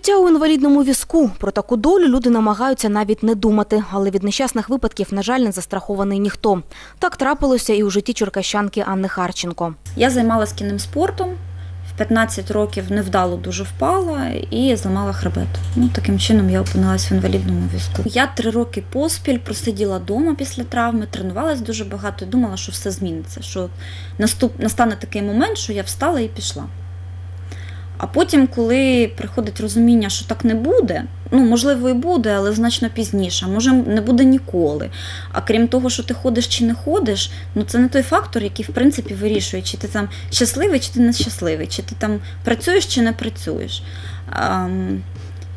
Життя у інвалідному візку. Про таку долю люди намагаються навіть не думати, але від нещасних випадків, на жаль, не застрахований ніхто. Так трапилося і у житті черкащанки Анни Харченко. Я займалася кінним спортом. В 15 років невдало дуже впала і зламала хребет. Ну, таким чином я опинилася в інвалідному візку. Я три роки поспіль просиділа вдома після травми, тренувалась дуже багато і думала, що все зміниться, що настане такий момент, що я встала і пішла. А потім, коли приходить розуміння, що так не буде, ну можливо і буде, але значно пізніше, може не буде ніколи. А крім того, що ти ходиш чи не ходиш, ну це не той фактор, який в принципі вирішує, чи ти там щасливий, чи ти нещасливий, чи ти там працюєш чи не працюєш. Ем,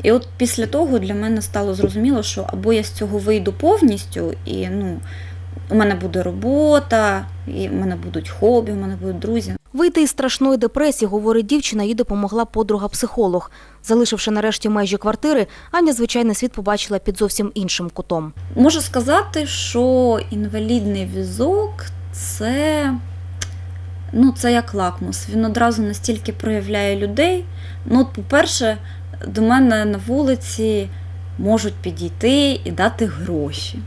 і от після того для мене стало зрозуміло, що або я з цього вийду повністю, і ну, у мене буде робота, і в мене будуть хобі, у мене будуть друзі. Вийти із страшної депресії, говорить дівчина, їй допомогла подруга-психолог. Залишивши нарешті межі квартири, Аня звичайний світ побачила під зовсім іншим кутом. Можу сказати, що інвалідний візок це, ну, це як лакмус. Він одразу настільки проявляє людей. Ну, от, по-перше, до мене на вулиці можуть підійти і дати гроші.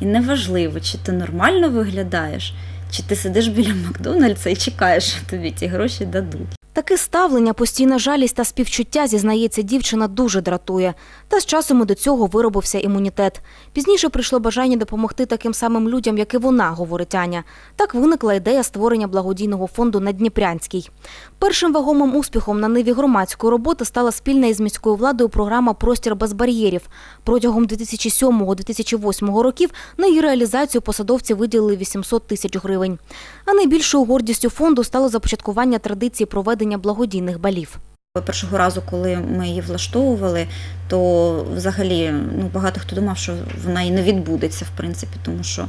І неважливо, чи ти нормально виглядаєш, чи ти сидиш біля Макдональдса і чекаєш, що тобі ті гроші дадуть. Таке ставлення, постійна жалість та співчуття, зізнається, дівчина дуже дратує. Та з часом і до цього виробився імунітет. Пізніше прийшло бажання допомогти таким самим людям, як і вона, говорить Аня. Так виникла ідея створення благодійного фонду на Дніпрянській. Першим вагомим успіхом на ниві громадської роботи стала спільна із міською владою програма Простір без бар'єрів. Протягом 2007-2008 років на її реалізацію посадовці виділили 800 тисяч гривень. А найбільшою гордістю фонду стало започаткування традиції проведення благодійних балів. Першого разу, коли ми її влаштовували, то взагалі ну, багато хто думав, що вона і не відбудеться, в принципі, тому що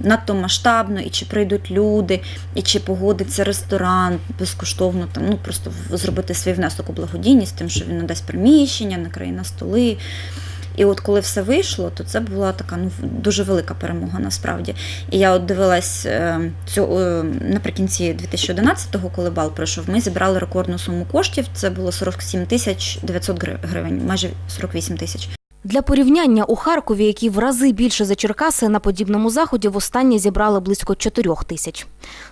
надто масштабно, і чи прийдуть люди, і чи погодиться ресторан безкоштовно там, ну, просто зробити свій внесок у благодійність, тим, що він надасть приміщення, накриє на столи. І от коли все вийшло, то це була така ну, дуже велика перемога насправді. І я от дивилась е, цю, е, наприкінці 2011-го, коли бал пройшов, ми зібрали рекордну суму коштів. Це було 47 тисяч 900 гри- гривень, майже 48 тисяч. Для порівняння у Харкові, який в рази більше за Черкаси, на подібному заході востаннє зібрали близько 4 тисяч.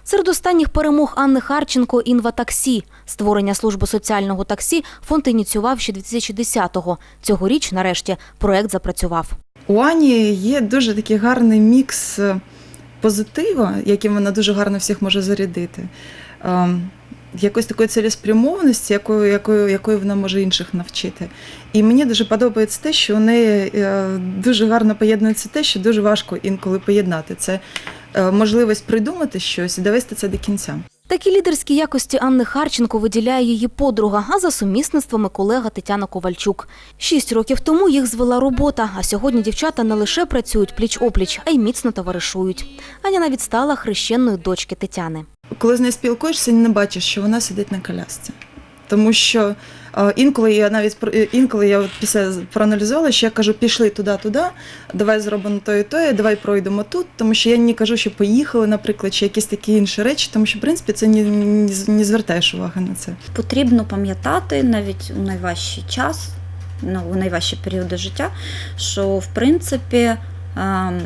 Серед останніх перемог Анни Харченко «Інва таксі». Створення служби соціального таксі фонд ініціював ще 2010-го. Цьогоріч, нарешті, проект запрацював. У Ані є дуже такий гарний мікс е, позитива, яким вона дуже гарно всіх може зарядити. Якоїсь такої цілеспрямованості, якою, якою, якою вона може інших навчити. І мені дуже подобається те, що у неї дуже гарно поєднується те, що дуже важко інколи поєднати. Це е, можливість придумати щось і довести це до кінця. Такі лідерські якості Анни Харченко виділяє її подруга, а за сумісництвами колега Тетяна Ковальчук. Шість років тому їх звела робота, а сьогодні дівчата не лише працюють пліч-опліч, а й міцно товаришують. Аня навіть стала хрещенною дочки Тетяни. Коли з нею спілкуєшся, не бачиш, що вона сидить на колясці. Тому що е, інколи я навіть е, інколи я от після проаналізувала, що я кажу, пішли туди, туди, давай зробимо то і то, давай пройдемо тут. Тому що я не кажу, що поїхали, наприклад, чи якісь такі інші речі, тому що в принципі це не, не, не звертаєш уваги на це. Потрібно пам'ятати навіть у найважчий час, ну, у найважчі періоди життя, що в принципі ем,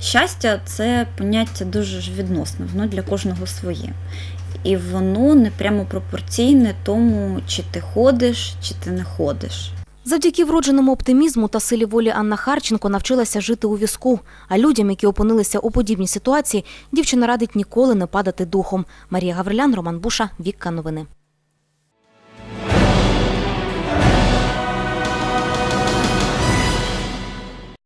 щастя це поняття дуже ж відносне, воно для кожного своє. І воно не прямо пропорційне тому, чи ти ходиш, чи ти не ходиш. Завдяки вродженому оптимізму та силі волі Анна Харченко навчилася жити у візку. А людям, які опинилися у подібній ситуації, дівчина радить ніколи не падати духом. Марія Гаврилян, Роман Буша, Вікка Новини.